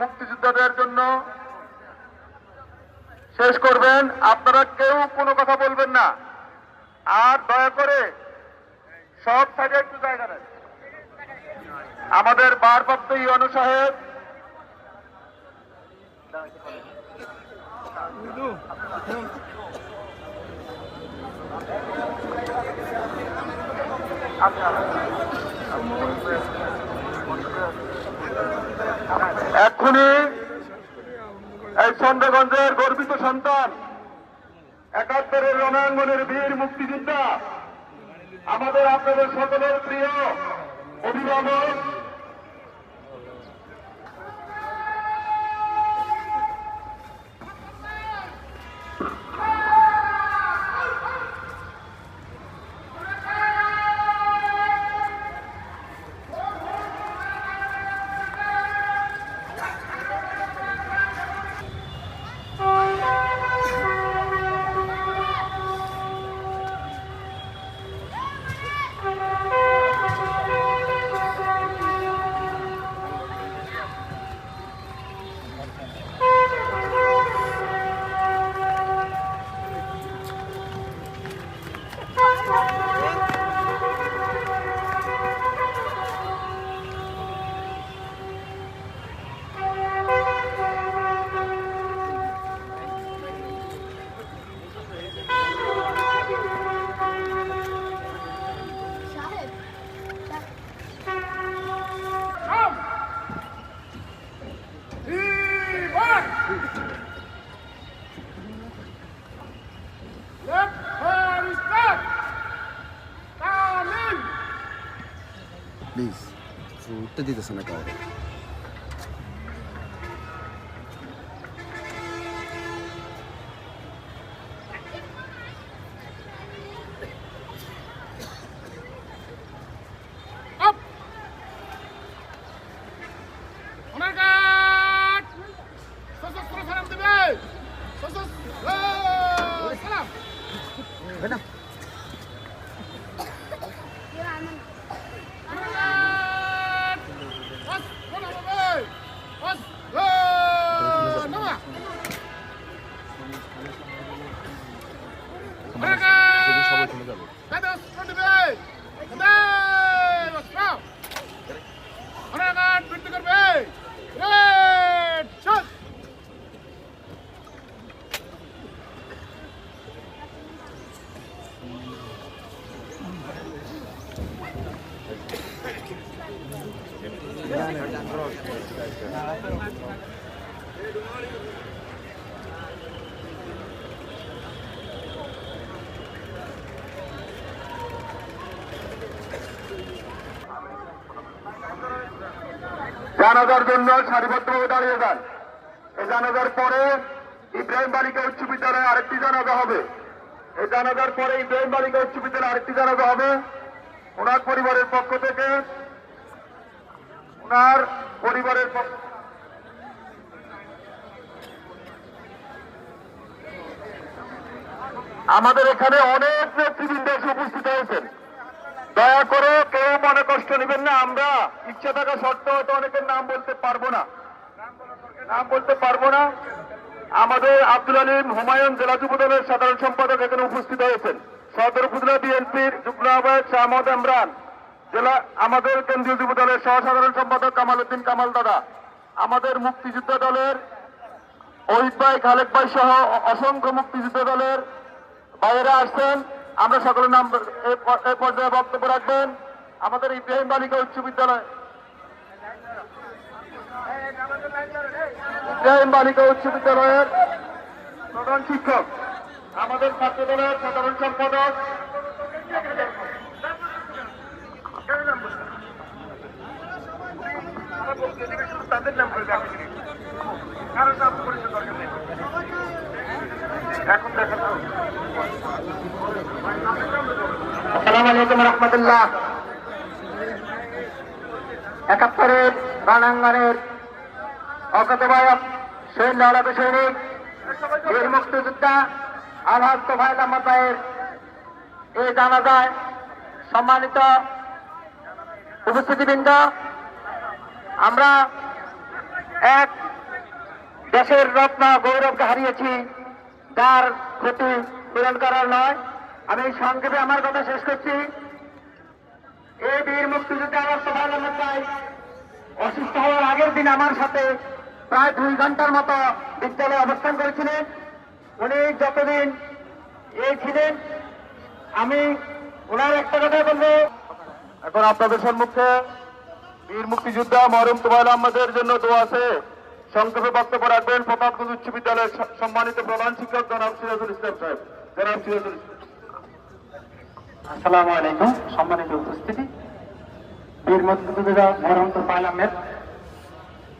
মুক্তিযোদ্ধাদের জন্য শেষ করবেন। আপনারা কেউ কোনো কথা বলবেন না। আর দয়া করে সব সাইডে একটু জায়গা দেন। আমাদের ভারপ্রাপ্ত ইউএনও সাহেব। এক্ষুনি এই চন্দ্রগঞ্জের গর্বিত সন্তান একাত্তরের রণাঙ্গনের বীর মুক্তিযোদ্ধা আমাদের আপনাদের সকলের প্রিয় অভিভাবক ప్లీజ్ చూస్తే తీసేస్తాను కావాలి Onagat! Kados pro dibe! Kados! জানাজার জন্য সারিবদ্ধভাবে দাঁড়িয়ে যান। এই জানাজার পরে ইব্রাহিম বালিকা উচ্চ বিদ্যালয়ে আরেকটি জানাজা হবে। এই জানাজার পরে ইব্রাহিম বালিকা উচ্চ বিদ্যালয়ে আরেকটি জানাজা হবে। ওনার পরিবারের পক্ষ থেকে ওনার পরিবারের পক্ষ আমাদের এখানে অনেক নেতৃবৃন্দ উপস্থিত হয়েছেন। দয়া করে কেউ মনে কষ্ট নেবেন না, আমরা ইচ্ছা থাকা সত্ত্বেও হয়তো অনেকের নাম বলতে পারব না। নাম বলতে পারব না। আমাদের আব্দুল আলিম হুমায়ুন জেলা যুব দলের সাধারণ সম্পাদক এখানে উপস্থিত হয়েছেন। সদর উপজেলা বিএনপির যুগ্ম আহ্বায়ক শাহ মোহাম্মদ ইমরান, জেলা আমাদের কেন্দ্রীয় যুব দলের সহসাধারণ সম্পাদক কামাল উদ্দিন কামাল দাদা, আমাদের মুক্তিযুদ্ধ দলের অহিত ভাই খালেক ভাই সহ অসংখ্য মুক্তিযুদ্ধ দলের বাইরে আসছেন। আমরা সকলের নাম এই পর্যায়ে বক্তব্য রাখবেন। আমাদের ইব্রাহিম বালিকা উচ্চ বিদ্যালয়। ইব্রাহিম বালিকা উচ্চ বিদ্যালয়ের প্রধান শিক্ষক, আমাদের ছাত্র দলের সাধারণ সম্পাদক। তাদের নাম এখন দেখা আসসালামু আলাইকুম রহমতুল্লাহ। একাত্তরের রণাঙ্গনের অকতবায়ক শহীদ লড়াকু সৈনিক, বীর মুক্তিযোদ্ধা আলহাজ তোফায়ল আহমদ ভাইয়ের এই জানাজায় সম্মানিত উপস্থিতিবৃন্দ, আমরা এক দেশের রত্ন গৌরবকে হারিয়েছি, তার ক্ষতি পূরণ করার নয়। আমি সংক্ষেপে আমার কথা শেষ করছি। এই বীর মুক্তিযুদ্ধে আমার সবাই চাই অসুস্থ হওয়ার আগের দিন আমার সাথে প্রায় দুই ঘণ্টার মতো বিদ্যালয়ে অবস্থান করেছিলেন। উনি যতদিন এই ছিলেন, আমি ওনার একটা কথা বলব। এখন আপনাদের সম্মুখে বীর মুক্তিযোদ্ধা মরম তোবাইল আহমদের জন্য দোয়া আছে। সংক্ষেপে বক্তব্য রাখবেন প্রতাপগঞ্জ উচ্চ বিদ্যালয়ের সম্মানিত প্রধান শিক্ষক জনাব সিরাজুল ইসলাম সাহেব। জনাব সিরাজুল ইসলাম। আসসালামু আলাইকুম। সম্মানিত উপস্থিতি। বীর মুক্তিযোদ্ধা মরহন্ত পাইল আহমেদ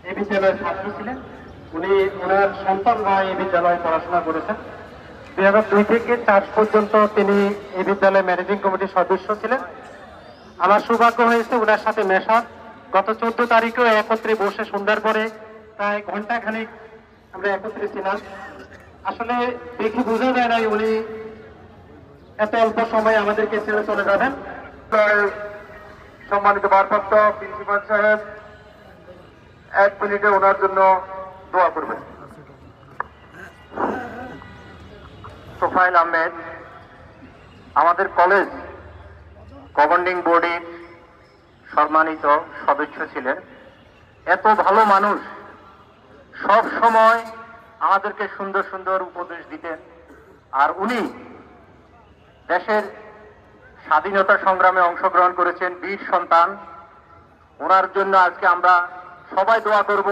এই বিদ্যালয়ের ছাত্র ছিলেন। উনি ওনার সন্তান ভাই এই বিদ্যালয়ে পড়াশোনা করেছেন। দুই হাজার দুই থেকে চার পর্যন্ত তিনি এই বিদ্যালয়ের ম্যানেজিং কমিটির সদস্য ছিলেন। আমার সৌভাগ্য হয়েছে ওনার সাথে মেশার গত চোদ্দ তারিখেও একত্রে বসে সন্ধ্যার পরে প্রায় ঘন্টাখানিক আমরা একত্রে ছিলাম। আসলে দেখে বোঝা যায় নাই উনি এত অল্প সময় আমাদেরকে ছেড়ে চলে যাবেন। সম্মানিত ভারপ্রাপ্ত প্রিন্সিপাল সাহেব, এক মিনিটে ওনার জন্য দোয়া করবেন। তোফাইল আহমেদ, আমাদের কলেজ গভর্নিং বোর্ডের সম্মানিত সদস্য ছিলেন। এত ভালো মানুষ সব সময় আমাদেরকে সুন্দর সুন্দর উপদেশ দিতেন। আর উনি দেশের স্বাধীনতা সংগ্রামে অংশগ্রহণ করেছেন বীর সন্তান। ওনার জন্য আজকে আমরা সবাই দোয়া করব,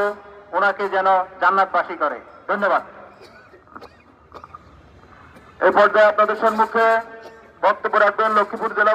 ওনাকে যেন জান্নাতবাসী করে। ধন্যবাদ। এই পর্যায়ে আপনাদের সম্মুখে বক্তব্য রাখবেন লক্ষ্মীপুর জেলা